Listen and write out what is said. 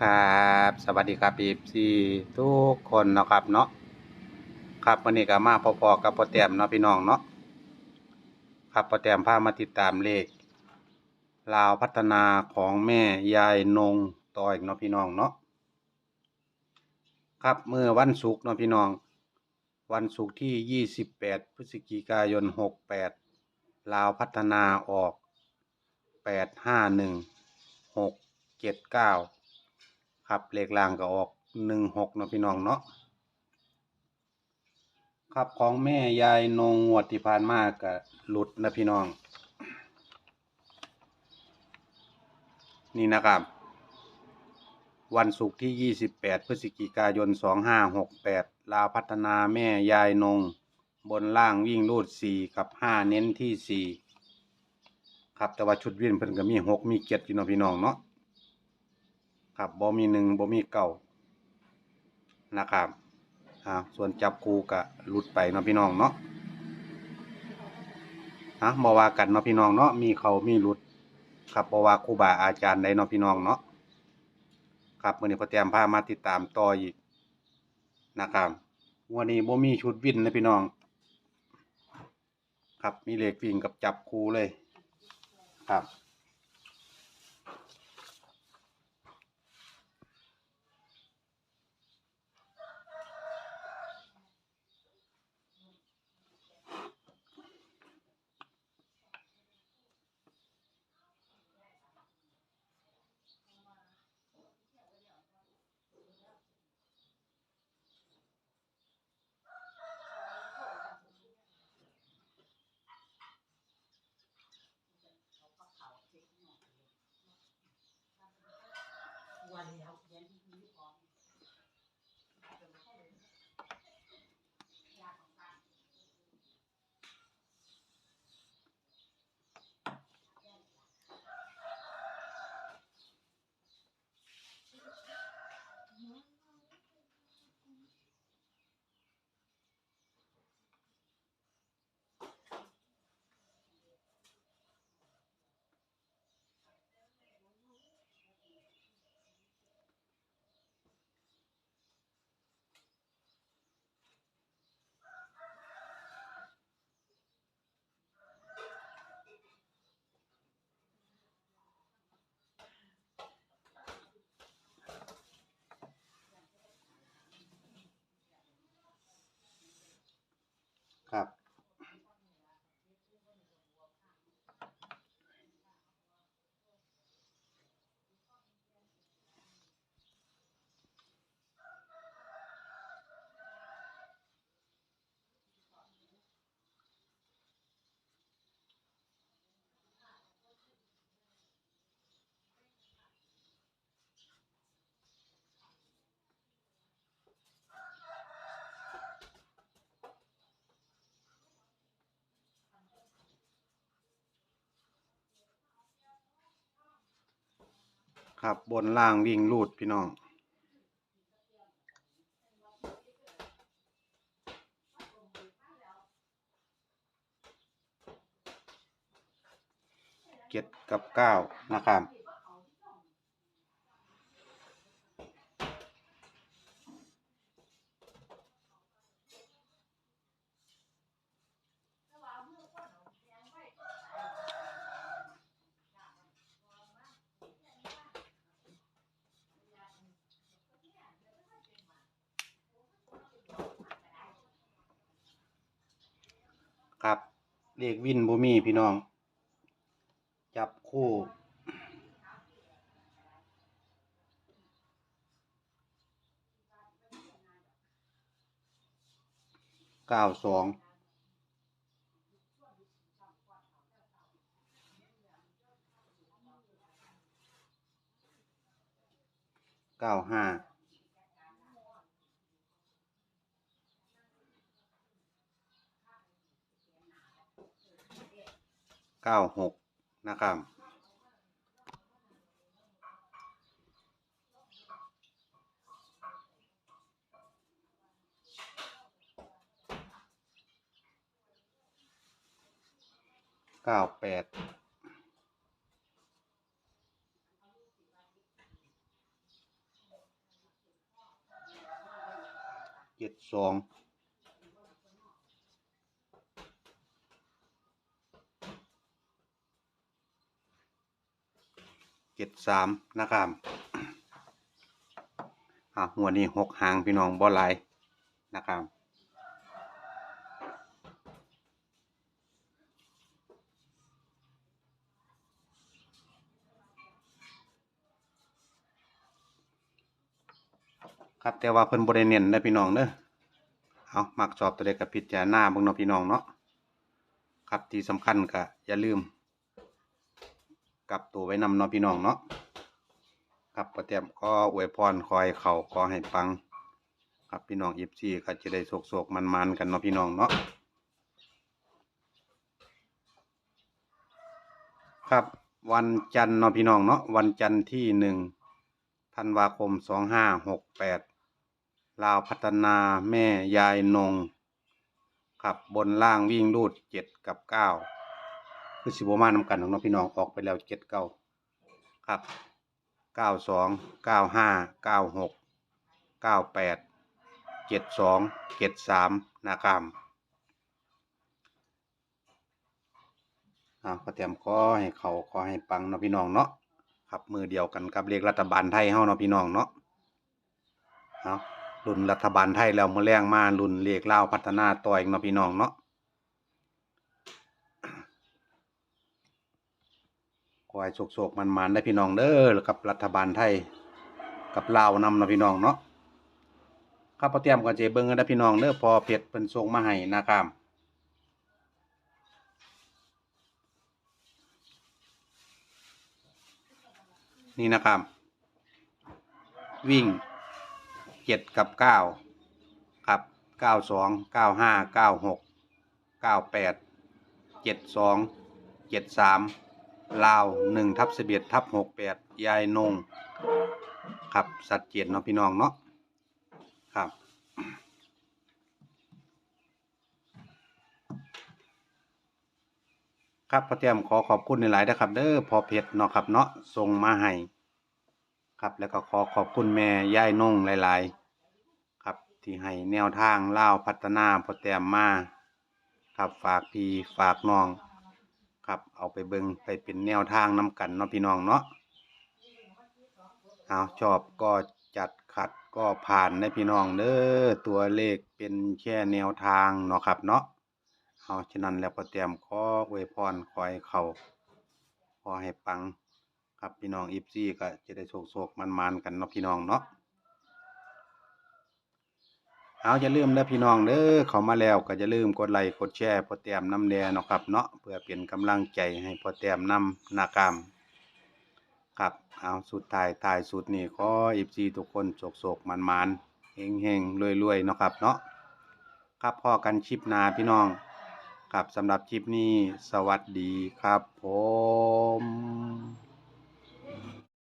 ครับสวัสดีครับอีซีทุกคนนะครับเนาะครับวันนี้ก็มาพอๆกับพ่อแต้มเนาะพี่น้องเนาะครับพ่อแต้มพามาติดตามเลขลาวพัฒนาของแม่ยายนงต่ออีกเนาะพี่น้องเนาะครับเมื่อวันศุกร์เนาะพี่น้อง วันศุกร์ที่ 28 พฤศจิกายน 68 ลาวพัฒนาออก 851 679 ครับเลขล่างก็ออกหนึ่งหกเนาะพี่น้องเนาะครับของแม่ยายนงงวดที่ผ่านมาก็หลุดนะพี่น้อง นี่นะครับ วันศุกร์ที่ 28 พฤศจิกายน 2568 ลาพัฒนาแม่ยายนง บนล่างวิ่งรูด 4 กับ 5 เน้นที่ 4 ครับแต่ว่าชุดวิ่งเพิ่นก็มี 6 มี7อยู่เนาะพี่น้องเนาะ ครับบ่มีหนึ่งบ่มีเก่านะครับอ่าส่วนจับคูกะหลุดไปเนาะพี่น้องเนาะฮะบ่ว่ากันเนาะพี่น้องเนาะมีเขามีหลุดครับบ่ว่าครูบาอาจารย์ใดเนาะพี่น้องเนาะครับมื้อนี้พอเตรียมพามาติดตามต่ออีกนะครับวันนี้บ่มีชุดวินนะพี่น้อง ครับมีเหลขวิ่งกับจับคูเลย ครับ ครับบนล่างวิ่งรูดพี่น้อง เก็ดกับเก้านะครับ เลขวินบ่มีพี่น้อง จับคู่เก้าสองเก้าห้า เก้าหกนะครับเก้าแปดเจ็ดสอง เจ็ดสามนะครับอะหัวนี้หกหางพี่น้องบ่หลายนะครับครับแต่ว่าเพิ่นบ่ได้เน้นนะพี่น้องเด้อเอามักชอบตัวใดก็พิจารณาบิ่งเนาะพี่น้องเนาะครับที่สำคัญก็อย่าลืม กลับตัวไว้นำเนาะพี่น้องเนาะครับประเตียมก็อวยพรคอยเขาขอให้ปัง ครับพี่น้องยิบซี่ก็จะได้โศกๆมันๆกันเนาะพี่น้องเนาะครับวันจันทร์เนาะพี่น้องเนาะวันจันทร์ที่หนึ่งธันวาคมสองห้าหกแปดลาวพัฒนาแม่ยายนงขับบนล่างวิ่งรูดเจ็ดกับเก้า คือสิบมานำกันของน้องพี่น้องออกไปแล้วเจ็ดเก้าครับเก้าสองเก้าห้าเก้าหกเก้าแปดเจ็ดสองเจ็ดสามนะครับอ่าก็เตรียมขอให้เขาขอให้ปังเนาะพี่น้องเนาะครับมือเดียวกันกับเลขรัฐบาลไทยเฮาเนาะพี่น้องเนาะเอารุ่นรัฐบาลไทยแล้วมือแรงมารุ่นเลขลาพัฒนาต่ออีกเนาะพี่น้องเนาะ อให้โชคๆมันๆได้พี่น้องเด้อกับรัฐบาลไทย กับลาวนำเนาะพี่น้องเนาะครับพอเตรียมก็จเบิ่งกันได้พี่น้องเด้อพอเพชรเพิ่นส่งมาให้นะครับนี่นะครับ วิ่งเจ็ดกับเก้าครับเก้าสองเก้าห้าเก้าหกเก้าแปดเจ็ดสองเจ็ดสาม ลาวหนึ่งทับสิบเอ็ดทับหกแปดยายนงครับสัดเจนเนาะพี่น้องเนาะครับครับพ่อเตียมขอขอบคุณในหลายนะครับ เด้อพอเพชรเนาะครับเนาะส่งมาให้ครับแล้วก็ขอขอบคุณแม่ย่ายนงหลาย ๆ ครับที่ให้แนวทางเล่าพัฒนาพ่อแต้มมาครับฝากพี่ฝากน้อง ครับ เอาไปเบิงไปเป็นแนวทางนำกันเนาะพี่น้องเนาะเอาชอบก็จัดขัดก็ผ่านได้พี่น้องเด้อตัวเลขเป็นแค่แนวทางเนาะครับเนาะเอาฉะนั้นแล้วพอแต้มขออวพรคอยเขาขอให้ปัง ครับพี่น้องอีฟซี่ก็จะได้โศกโศกมันมันๆกันเนาะพี่น้องเนาะ เอาอย่าลืมนะพี่น้องเด้อเขามาแล้วก็อย่าลืมกดไลค์กดแชร์พอแต้มน้ำแดงเนาะครับเนาะเพื่อเป็นกำลังใจให้พอแต้มน้ำนากรรมครับเอาสุดท้ายท้ายสุดนี่ขออีฟซีทุกคนโศกโศกมันมันเฮงเฮงรวยรวยเนาะครับเนาะครับพ่อกันชิปนาพี่น้องครับสำหรับคลิปนี้สวัสดีครับผม